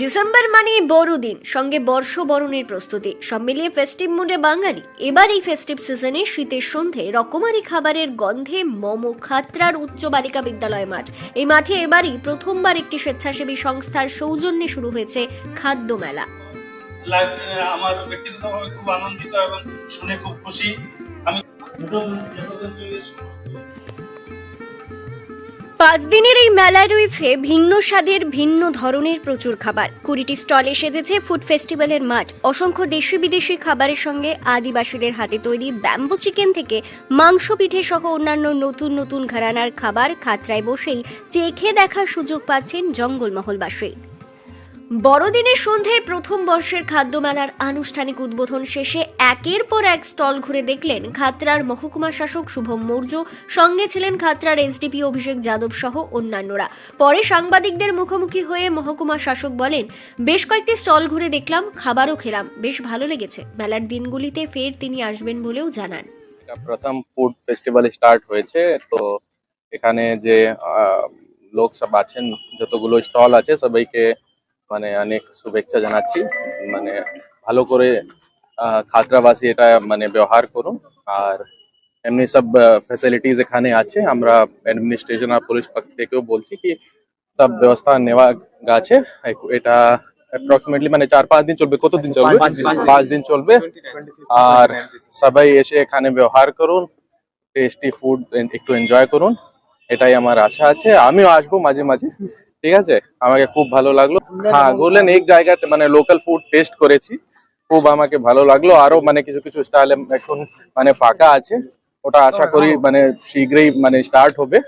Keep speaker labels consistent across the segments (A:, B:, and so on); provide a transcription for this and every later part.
A: December মানে বড়দিন, সঙ্গে বর্ষবরণের প্রস্তুতি। সব মিলিয়ে ফেস্টিভ মুডে বাঙালি। এবার এই ফেস্টিভ সিজনে শীতের সন্ধে রকমারি খাবারের গন্ধে মোমো খাত্রার উচ্চ বালিকা বিদ্যালয় মাঠ। এই মাঠে এবারই প্রথমবার একটি স্বেচ্ছাসেবী সংস্থার সৌজন্যে শুরু হয়েছে খাদ্য মেলা।
B: আমার ব্যক্তিগতভাবে খুব আনন্দিত এবং শুনে খুব খুশি। আমি
A: পাঁচ দিনের এই মেলায় রয়েছে ভিন্ন স্বাদের, ভিন্ন ধরনের প্রচুর খাবার। কুড়িটি স্টলে সেজেছে ফুড ফেস্টিভ্যালের মাঠ। অসংখ্য দেশি বিদেশি খাবারের সঙ্গে আদিবাসীদের হাতে তৈরি ব্যাম্বু চিকেন থেকে মাংস পিঠে সহ অন্যান্য নতুন নতুন ঘরানার খাবার খাতরায় বসেই চেখে দেখার সুযোগ পাচ্ছেন জঙ্গলমহলবাসী। বড়দিনের সন্ধ্যায় প্রথম বর্ষের খাদ্য মেলার আনুষ্ঠানিক উদ্বোধন শেষে একের পর এক স্টল ঘুরে দেখলেন খাতড়ার মহকুমা শাসক শুভম মৌর্য, সঙ্গে ছিলেন খাতড়ার এসডিপি অভিষেক যাদব সহ অন্যান্যরা। পরে সাংবাদিকদের মুখোমুখি হয়ে মহকুমা শাসক বলেন, বেশ কয়েকটি স্টল ঘুরে দেখলাম, খাবারও খেলাম। বেশ ভালো লেগেছে। মেলার দিনগুলিতে ফের তিনি আসবেন বলেও জানান।
C: প্রথম ফুড ফেস্টিভ্যাল স্টার্ট হয়েছে, তো এখানে যে লোক সব আছেন, যতগুলো স্টল আছে সবাইকে মানে অনেক শুভেচ্ছা জানাচ্ছি। মানে ভালো করে আহ, খাতড়াবাসী এটা মানে ব্যবহার করুন। আর এমনি সব ফ্যাসিলিটিস এখানে আছে। আমরা অ্যাডমিনিস্ট্রেশন আর পুলিশ পক্ষ থেকেও বলছি কি সব ব্যবস্থা নেওয়া গেছে। এটা অ্যাপ্রক্সিমেটলি মানে চার পাঁচ দিন চলবে। কতদিন চলবে? পাঁচ দিন। চলবে। আর সবাই এসে এখানে ব্যবহার করুন। টেস্টি ফুড একটু এনজয় করুন। এটাই আমার আশা আছে। আমিও আসব মাঝে মাঝে। ঠিক আছে? আমাকে খুব ভালো লাগল। হ্যাঁ গোল্ডেন এক জায়গাতে মানে লোকাল ফুড টেস্ট করেছি। খুব আমাকে ভালো লাগল। আরও মানে কিছু কিছু স্টাইল এখন মানে ফাঁকা আছে। ওটা আশা করি মানে শীঘ্রই মানে স্টার্ট হবে।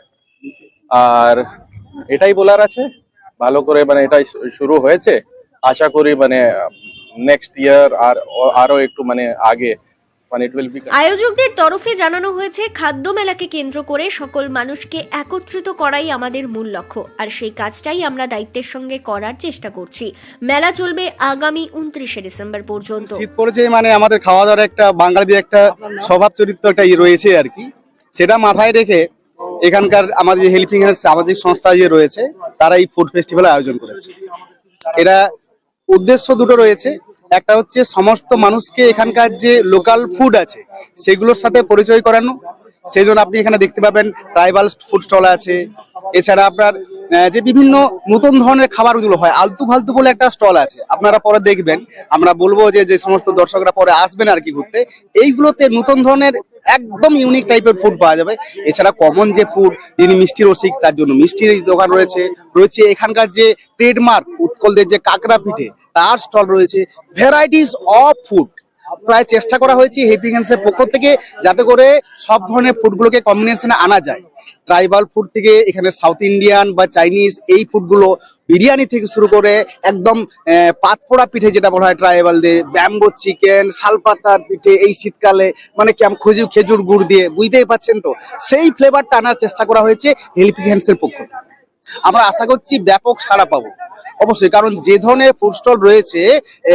C: আর এটাই বলার আছে। ভালো করে মানে এটাই শুরু হয়েছে। আশা করি মানে নেক্সট ইয়ার আর আরও একটু মানে আগে
A: আয়োজকদের তরফে জানানো হয়েছে খাদ্য মেলাকে কেন্দ্র করে সকল মানুষকে একত্রিত করাই আমাদের মূল লক্ষ্য। আর সেই কাজটাই আমরা দায়িত্বের সঙ্গে করার চেষ্টা করছি। মেলা চলবে আগামী উনত্রিশে ডিসেম্বর পর্যন্ত।
D: শীত পড়েছে মানে আমাদের খাওয়া দাওয়ার একটা বাঙালিদের একটা স্বভাব চরিত্র একটা ই রয়েছে আর কি। সেটা মাথায় রেখে এখানকার আমাদের যে হেল্পিং হ্যান্ড সামাজিক সংস্থা যে রয়েছে তারা এই ফুড ফেস্টিভ্যাল আয়োজন করেছে। এটা উদ্দেশ্য দুটো রয়েছে একটা হচ্ছে সমস্ত মানুষকে এখানকার যে লোকাল ফুড আছে, সেগুলোর সাথে পরিচয় করানো। সেই জন্য আপনি এখানে দেখতে পাবেন ট্রাইবাল ফুড স্টল আছে। এছাড়া আপনার যে বিভিন্ন নতুন ধরনের খাবারগুলো হয়, আলতু ফালতু বলে একটা স্টল আছে, আপনারা পরে দেখবেন। আমরা বলব যে যে সমস্ত দর্শকরা পরে আসবেন আর কি ঘুরতে। এইগুলোতে নতুন ধরনের একদম ইউনিক টাইপের ফুড পাওয়া যাবে। এছাড়া কমন যে ফুড যিনি মিষ্টি রসিক, তার জন্য মিষ্টির দোকান রয়েছে। রয়েছে এখানকার যে ট্রেডমার্ক উৎকলদের যে কাঁকড়া পিঠে, তার স্টল রয়েছে। ভ্যারাইটিস অফ ফুড প্রায় চেষ্টা করা হয়েছে হেল্পিং হ্যান্ডসের পক্ষ থেকে যাতে করে সব ধরনের ফুডগুলোকে কম্বিনেশনে আনা যায়। ট্রাইবাল ফুড থেকে এখানে সাউথ ইন্ডিয়ান বা চাইনিজ এই ফুডগুলো বিরিয়ানি থেকে শুরু করে একদম পাতপোড়া পিঠে যেটা বলা হয় ট্রাইবাল দিয়ে ব্যাম্বো চিকেন শালপাতার পিঠে এই শীতকালে মানে কি খেজুর খেজুর গুড় দিয়ে, বুঝতেই পাচ্ছেন তো? সেই ফ্লেভারটা আনার চেষ্টা করা হয়েছে হেল্পিং হ্যান্ডসের পক্ষ আমরা আশা করছি ব্যাপক সাড়া পাবো। অবশ্যই কারণ যে ধরনের ফুড স্টল রয়েছে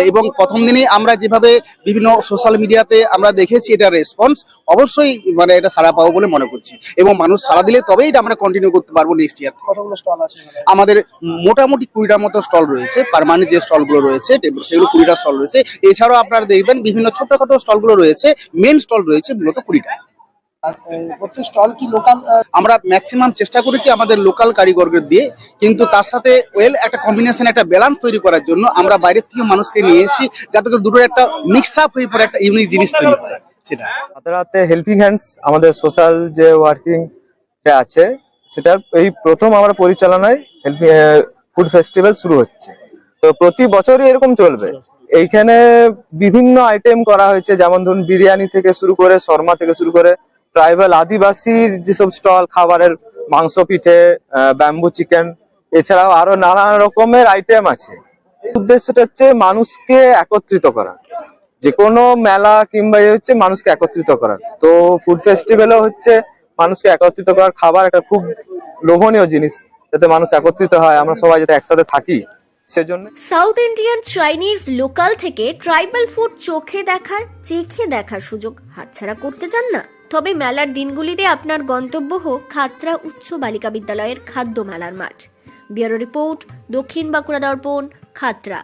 D: এবং প্রথম দিনে আমরা যেভাবে বিভিন্ন সোশ্যাল মিডিয়াতে আমরা দেখেছি এটা রেসপন্স অবশ্যই মানে এটা সাড়া পাবো বলে মনে করছি। এবং মানুষ সাড়া দিলে তবেই এটা আমরা কন্টিনিউ করতে পারব নেক্সট ইয়ার কতগুলো স্টল আছে আমাদের মোটামুটি কুড়িটার মতো স্টল রয়েছে পারমানেন্ট যে স্টলগুলো রয়েছে সেগুলো কুড়িটা স্টল রয়েছে। এছাড়াও আপনারা দেখবেন বিভিন্ন ছোটখাটো স্টলগুলো রয়েছে মেন স্টল রয়েছে মূলত কুড়িটা। আমরা ম্যাক্সিমাম চেষ্টা করেছি আমাদের লোকাল কারিগরদের দিয়ে, কিন্তু তার সাথে ওয়েল একটা কম্বিনেশন একটা ব্যালেন্স তৈরি করার জন্য আমরা বাইরের থেকে মানুষকে নিয়ে এসেছি, যাতে করে দুটোর একটা মিক্স আপ হয়ে পড়ে, একটা ইউনিক জিনিস তৈরি হয়। সেটা।
E: হাতে হেল্পিং হ্যান্ডস আমাদের সোশ্যাল যে ওয়ার্কিং যে আছে সেটার এই প্রথম আমরা পরিচালনায় হেল্পিং ফুড ফেস্টিভ্যাল শুরু হচ্ছে। তো প্রতি বছরই এরকম চলবে। এইখানে বিভিন্ন আইটেম করা হয়েছে, যেমন ধরুন, বিরিয়ানি থেকে শুরু করে, শর্মা থেকে শুরু করে ট্রাইবাল আদিবাসীর যেসব স্টল, খাবারের মাংস, পিঠে ব্যাম্বু চিকেন এছাড়াও আরও নানা রকমের আইটেম আছে। উদ্দেশ্যটা হচ্ছে মানুষকে একত্রিত করা। যে কোনো মেলা কিংবা হচ্ছে মানুষকে একত্রিত করা। তো ফুড ফেস্টিভ্যালও হচ্ছে মানুষকে একত্রিত করার খাবার একটা খুব লোভনীয় জিনিস, যাতে মানুষ একত্রিত হয়, আমরা সবাই যাতে একসাথে থাকি। সেজন্য
A: সাউথ ইন্ডিয়ান চাইনিজ লোকাল থেকে ট্রাইবাল ফুড চোখে দেখার, চেখে দেখার সুযোগ হাতছাড়া করতে চান না? তবে মেলার দিনগুলিতে আপনার গন্তব্য হোক খাতরা উচ্চ বালিকা বিদ্যালয়ের খাদ্য মেলার মাঠ। বিয়ারো রিপোর্ট, দক্ষিণ বাঁকুড়া দর্পণ, খাতরা।